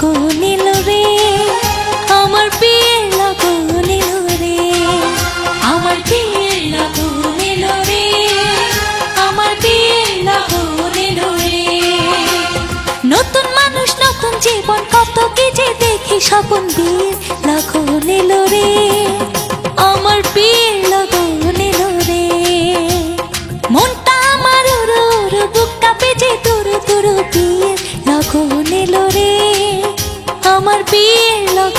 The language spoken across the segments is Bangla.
লগন এলো রে, আমার বিয়ের রে, আমার রে, আমার বিয়ের রে। নতুন মানুষ, নতুন জীবন, কত কি যে দেখি স্বপন বিয়ের লগন এলো রে। বিয়ের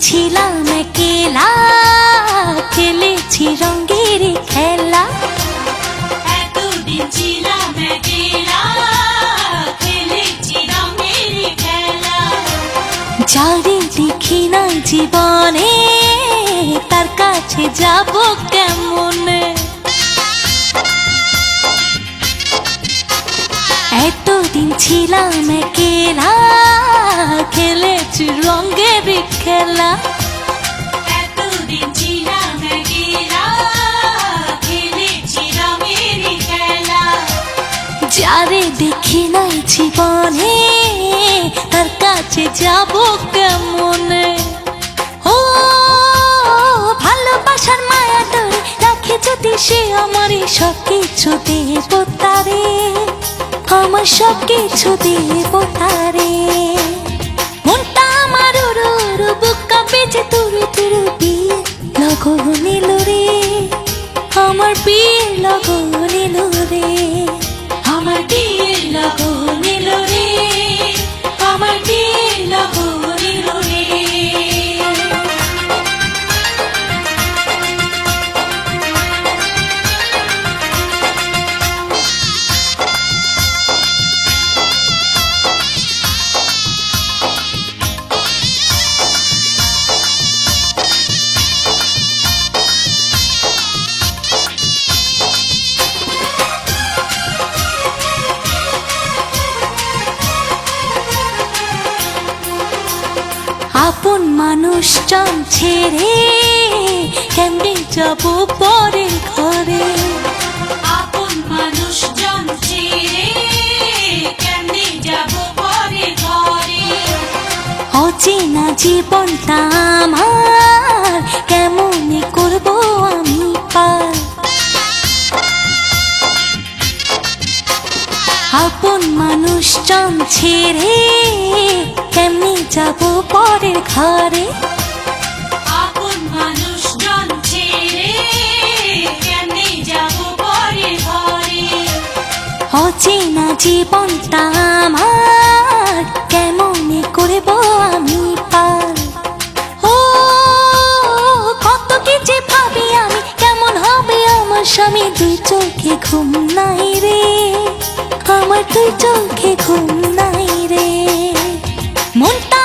ছিলাম একেলা খেলেছি রঙের খেলা। যারে দেখি না জীবনে তার কাছে যাব কেমনে এতদিন ছিলাম একেলা খেলেছি রঙের খেলা। যারে দেখি নাই জীবনে তার কাছে যাব কেমনে? ও ভালোবাসার মায়া ধরে রাখে যদি সে আমার সব কিছু দেব তারে। আমার সব কিছু দেব তারে। বুকা বেজে তুরু তুরু বিয়ে লগন এলো রে আমার বিয়ে লগন এলো রে আপন আপন মানুষজন ছেড়ে, কেমনে যাব পরে ঘরে? অচেনা জীবনটা আমার, কেমনে করব আমি পার? আপন মানুষজন ছেড়ে, কেমনে যাব পরের আপন মানুষজন ছেড়ে কেমনে যাব পরে ঘরে? অচেনা জীবনটা আমার কেমনে করব আমি পার? ও কত কি যে ভাবি আমি কেমন হবে আমার স্বামী? দুই চোখে ঘুম নাই রে আমার দুই চোখে ঘুম নাই রে। মনটা